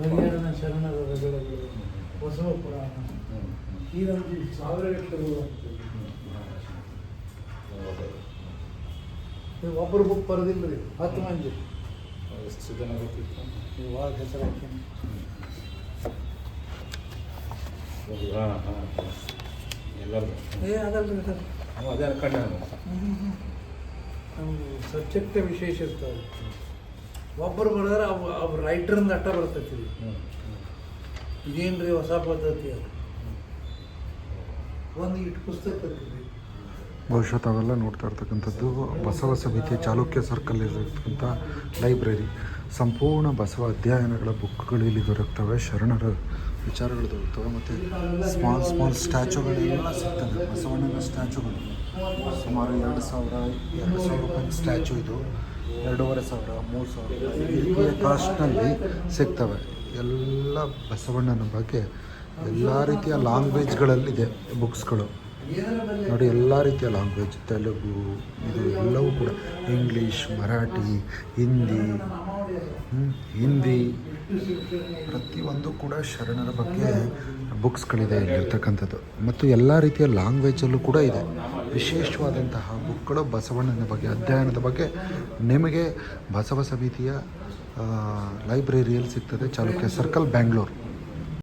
ಹರಿಹರನ ಶರಣರ ರಗಳೆಗಳು ಬಸವ ಪುರಾಣ. ಇದೊಂದು ಸಾವಿರ ನೀವು ಒಬ್ಬರು ಬುಕ್ ಬರೋದಿಲ್ಲ ರೀ ಹತ್ತು ಮಂದಿ. ಎಷ್ಟು ಜನ ಗೊತ್ತಿತ್ತು ನೀವು ಭಾಳ ಹೆಸರು ಹಾಕಿ ಹಾಂ ಹಾಂ ಎಲ್ಲರೂ. ಏ ಅದಲ್ಲ ಸರ್ ಅದೇ ಸಬ್ಜೆಕ್ಟ್ ವಿಶೇಷ ಇರ್ತಾವೆ ಒಬ್ಬರು ಬರೆದ್ರೆ ಅವು ಅವ್ರ ರೈಟ್ರಿಂದ ಅಟ್ಟ ಬರ್ತೈತಿ ಇದೇನು ರೀ ಹೊಸ ಪದ್ಧತಿ ಅದು? ಒಂದು ಇಟ್ಟು ಪುಸ್ತಕ ಬಹುಶಃ ತಾವೆಲ್ಲ ನೋಡ್ತಾ ಇರ್ತಕ್ಕಂಥದ್ದು ಬಸವ ಸಮಿತಿ ಚಾಲುಕ್ಯ ಸರ್ಕಲ್ ಇರತಕ್ಕಂಥ ಲೈಬ್ರರಿ ಸಂಪೂರ್ಣ ಬಸವ ಅಧ್ಯಯನಗಳ ಬುಕ್ಗಳು ಇಲ್ಲಿ ದೊರಕ್ತವೆ ಶರಣರ ವಿಚಾರಗಳು ದೊರಕ್ತವೆ ಮತ್ತು ಸ್ಮಾಲ್ ಸ್ಮಾಲ್ ಸ್ಟ್ಯಾಚುಗಳೆಲ್ಲ ಸಿಗ್ತವೆ ಬಸವಣ್ಣನ ಸ್ಟ್ಯಾಚುಗಳು ಸುಮಾರು ಎರಡು ಸಾವಿರ ಎರಡು ಸಾವಿರ ರೂಪಾಯಿ ಸ್ಟ್ಯಾಚು ಇದು. ಎರಡೂವರೆ ಸಾವಿರ, ಮೂರು ಸಾವಿರ. ಕಾಸ್ಟ್ನಲ್ಲಿ ಸಿಗ್ತವೆ. ಎಲ್ಲ ಬಸವಣ್ಣನ ಬಗ್ಗೆ ಎಲ್ಲ ರೀತಿಯ ಲ್ಯಾಂಗ್ವೇಜ್ಗಳಲ್ಲಿದೆ ಬುಕ್ಸ್ಗಳು. ನೋಡಿ, ಎಲ್ಲ ರೀತಿಯ ಲ್ಯಾಂಗ್ವೇಜ್ ತೆಲುಗು, ಇದು ಎಲ್ಲವೂ ಕೂಡ. ಇಂಗ್ಲೀಷ್, ಮರಾಠಿ, ಹಿಂದಿ ಹಿಂದಿ. ಪ್ರತಿಯೊಂದು ಕೂಡ ಶರಣರ ಬಗ್ಗೆ ಬುಕ್ಸ್ಗಳಿದೆ ಇಲ್ಲಿರ್ತಕ್ಕಂಥದ್ದು ಮತ್ತು ಎಲ್ಲ ರೀತಿಯ ಲ್ಯಾಂಗ್ವೇಜಲ್ಲೂ ಕೂಡ ಇದೆ. ವಿಶೇಷವಾದಂತಹ ಬುಕ್ಗಳು ಬಸವಣ್ಣನ ಬಗ್ಗೆ ಅಧ್ಯಯನದ ಬಗ್ಗೆ ನಿಮಗೆ ಬಸವ ಸಮಿತಿಯ ಲೈಬ್ರರಿಯಲ್ಲಿ ಸಿಗ್ತದೆ ಚಾಲುಕ್ಯ ಸರ್ಕಲ್ ಬ್ಯಾಂಗ್ಳೂರು.